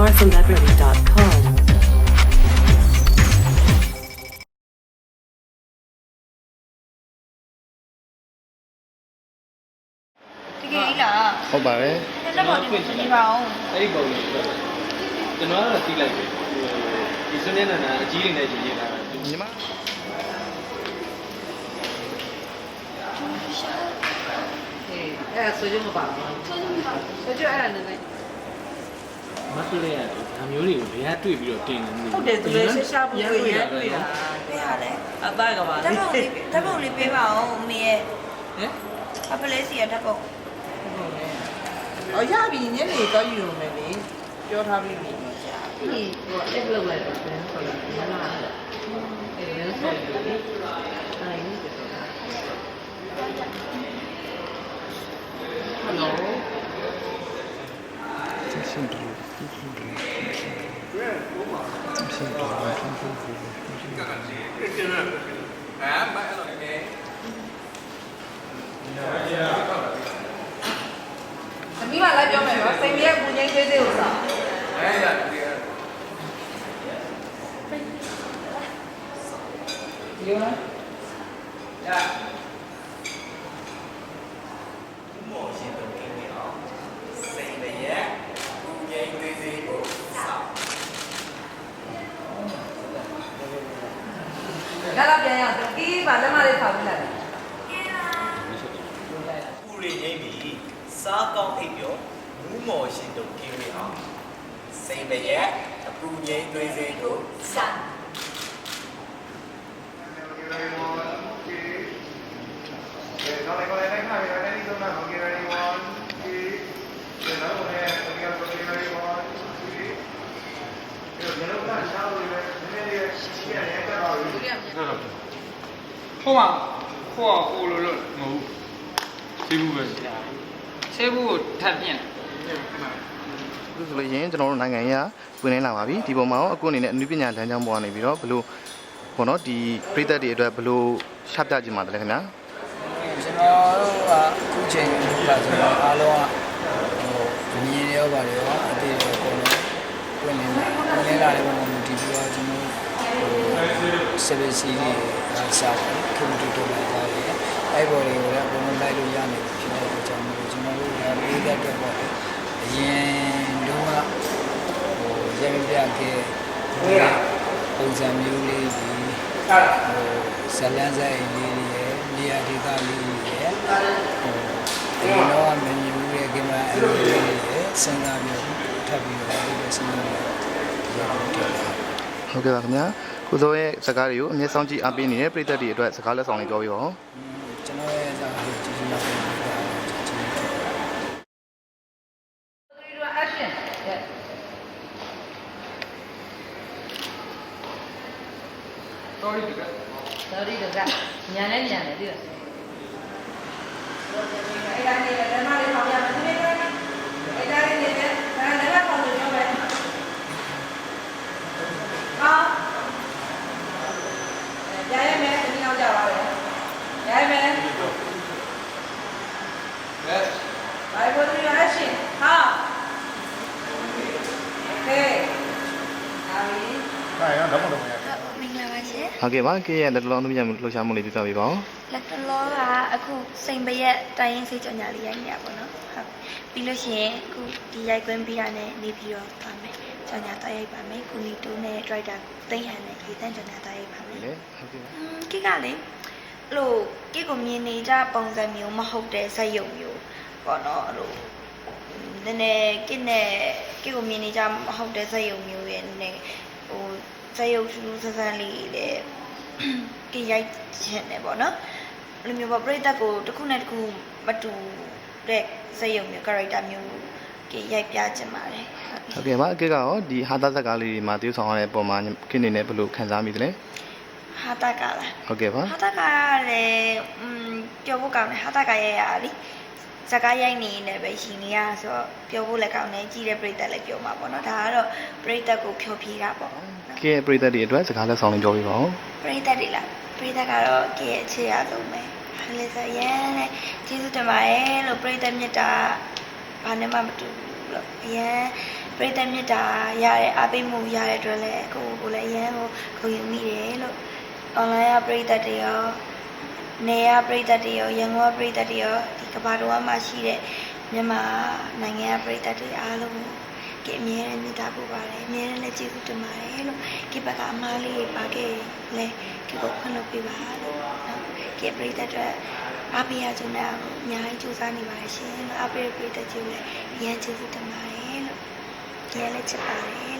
marthambeverly.com. တကယ်ကြီးလားဟုတ်ပါတယ်တက်ပေါ်နေနေပါအောင်အဲ့ဒီပုံလေးကျွန်တော်ကတော့သိလိုက်တယ်ဒီစနေနာအကြီးနေကြီးနေတာညီမအေးအဲ့ဒါဆွေးကြ မပါဘူးဆွေးကြအဲ့ဒါနဲ့မတ်လေးရတယ်ဒါမျိုးတွေကိုဘယ်ကတွေ့ပြီးတော့တင်နေလဲဟုတ်တယ်သူလည်းရှာရှာဖို့တွေ့ရတွေ့တာပေးရလဲအသားကပါတက်ပုံလေးတက်ပုံလေးပေးပါအောင်အမေရဲ့ဟမ်အပလေးစီရတက်ပုံအော်ရပြီညနေတော့ယူရုံပဲလေပြောထားပြီးပြီဒီဟိုအဲ့လောက်လိုက်တော့ဆိုတော့မလာအဲ့ဒါဆိုရင်အဲ့ဒါကြီးဆိုတာဟယ်လို သမီးကလည်းပြောမယ်နော်စိတ်ရဲ့ပူငိမ့်သေးသေးကိုစားအဲ့ရရောရမော်ရှင်တို့ကင်းနေအောင်စိတ်နဲ့ရဲ့ဦးငိမ့်သေးသေးကိုစောင့် လာလာပြန်ရအောင်ဒီပါလက်မလေးထောက်ပြလိုက်ဦးရငိမ့်ပြီစားကောင်းအိပ်ပြောမူးမော်ရှင်တို့ကင်းနေအောင်စိတ်နဲ့ရဲ့အပူငိမ့်သေး သေးကိုစောင့်ဟိုမှာဟိုကဟိုလိုလို့မဟုတ်သေးဘူးပဲဆေးဘူးကိုထပ်ပြင်အခုဆိုလို့ရင်ကျွန်တော်တို့နိုင်ငံရေးကဝင်နေလာပါပြီဒီပုံမှာရောအခုအနေနဲ့အနုပညာတန်းကျောင်းပေါ်ကနေပြီးတော့ဘလို့ဘောနော်ဒီပြည်သက်တွေအတွက်ဘလို့ရှပြခြင်းပါတယ်ခင်ဗျာကျွန်တော်တို့ကအခုချိန်ကကျွန်တော်အားလုံးကဟိုမြင်ရောပါတယ်ရောအသေးရောပုံလို့ပြင်နေတယ်။နေလာတဲ့ပုံမှာဒီပြီးတော့ကျွန်တော် ဟို service ကြီးတွေရှာတယ်ကွန်ပျူတာတွေပါတယ်။အဲ့ပေါ်တွေကိုလည်းအကုန်လုံးလိုက်လို့ရနေပြီဖြစ်တဲ့အတွက်ကြောင့်မို့ကျွန်တော်တို့ကလေးတဲ့အတွက်ပေါ့အရင်တော့ကဟိုရင်းပြခဲ့ပုံစံမျိုးလေးဒီဟိုဇလန်းဆိုင်လေးတွေရဲ့နေရာဒေသလေးတွေရဲ့ဟိုဒီတော့မမြင်ဘူးရဲ့ကိမအဲ့လိုလေးတွေရဲ့စဉ်းစားပြီးထပ်ပြီးတော့ဒီလိုစဉ်းစားပြီးတော့ဒီလိုတက်လာဟုတ်ကဲ့ပါခင်ဗျာ ကိုစိုးရဲ့စကားတွေကိုအမြဲဆောင်ကြည့်အားပေးနေတဲ့ပြည်သက်တွေအတွက်စကားလက်ဆောင်လေးပြောပြပါဦးကျွန်တော်ရဲ့ဇာတ်ကိုကြည့်ကြည့်လိုက်ပါကြည့်ကြည့် three two action yes တော်ရီတက sorry တကညာနဲ့ညာနဲ့ဒီလိုအဲ့ဒါနေလက်မလေးထောက်ပြမယ်ဒီနေ့အဲ့ဒါလေးနေတယ်ဒါလည်းလက်ဆောင်လို့ပြောမယ်ဟာရရမယ်ဒီနောက်ကြပါလေရရမယ် Yes. Five, four, three, action. Ha. Okay. ဟာပြီ မင်္ဂလာပါရှင် ဟုတ်ကဲ့ပါကေရဲ့လက်တော်အနုပညာလှူရှာမှုလေးပြပြပေးပါဦးလက်တလောကအခုစိန်ပရက်တိုင်းရင်စိတ်ကြောညာလေးရိုက်နေတာပေါ့နော်ဟုတ်ပြီးလို့ရှိရင်အခုဒီရိုက်ကွင်းပြီးတာနဲ့နေပြီးတော့သွားမယ်ကြောညာတိုက်ရိုက်ပါမယ်ကုနီတိုးနဲ့ driver သိမ့်ဟန်နဲ့ရေတန်းကြောညာတိုက်ရိုက်ပါမယ်လေဟုတ်ကဲ့ပါอืมကိကလေအဲ့လိုကိကိုမြင်နေကြပုံစံမျိုးမဟုတ်တဲ့ဇက်ယုံမျိုးပေါ့နော်အဲ့လိုနည်းနည်းကိနဲ့ကိကိုမြင်နေကြမဟုတ်တဲ့ဇက်ယုံမျိုးရဲ့နည်းနည်းဟို ဇက်ယုံရှူးရှူးဆန်းဆန်းလေးလေကိရိုက်ချင်တယ်ပေါ့နော်အဲ့လိုမျိုးပေါ့ပြိတ္တကိုတစ်ခုနဲ့တစ်ခုမတူတဲ့ဇက်ယုံမျိုး character မျိုးကိရိုက်ပြချင်ပါတယ်ဟုတ်ဟုတ်ကဲ့ပါအကေကရောဒီဟာသားစကားလေးတွေမှာတည်ဆောင်ရတဲ့ပုံမှာခင်းနေနဲ့ဘလို့ခံစားမိတယ်လဲဟာတကလားဟုတ်ကဲ့ပါဟာတကလည်းอืมပြောဖို့ကောင်းတယ်ဟာတကရဲ့ရလी ဇကားရိုက်နေနေပဲရှင်နေရဆိုတော့ပြောဖို့လည်းကောင်းတယ်ကြည့်တဲ့ပရိသတ်လည်းပြောမှာပေါ့နော်ဒါကတော့ပရိသတ်ကိုဖြောပြတာပေါ့နော်ကေရဲ့ပြည်သက်တွေအတွက်စကားလက်ဆောင်လေးပြောပြပါဦးပရိသတ်တွေလားပရိသတ်ကတော့ကြည့်ရဲ့အခြေရဆုံးပဲဟာလေဆိုရန်နဲ့ကျေးဇူးတင်ပါတယ်လို့ပရိသတ်မြတ်တာဘာနဲ့မှမတူဘူးလို့အရန်ပြိတ္တမြတ်တာရတဲ့အားပေးမှုရတဲ့အတွက်လည်းကိုကိုကိုလည်းအရန်ကိုဂုဏ်ယူမိတယ်လို့ online ရပြိတ္တတွေရော နေရပြိတ္တတွေရောရန်ကုန်ကပြိတ္တတွေရောဒီကမ္ဘာတော်မှာရှိတဲ့မြန်မာနိုင်ငံကပြိတ္တတွေအားလုံးကိုကြအမြဲတမ်းမြတ်တာပို့ပါတယ်အမြဲတမ်းလည်းကျေးဇူးတင်ပါတယ်လို့ဒီဘက်ကအမားလေးတွေပါခဲ့လဲဒီကိုခွင့်လုပ်ပေးပါလို့နော်ကြပြိတ္တတွေအားပေးရကြတဲ့အများကြီးစူးစမ်းနေပါတယ်ရှင်အားပေးပြိတ္တကြီးလည်းအရန်ကျေးဇူးတင်ပါတယ်လို့ကြလည်းချစ်ပါတယ်လို့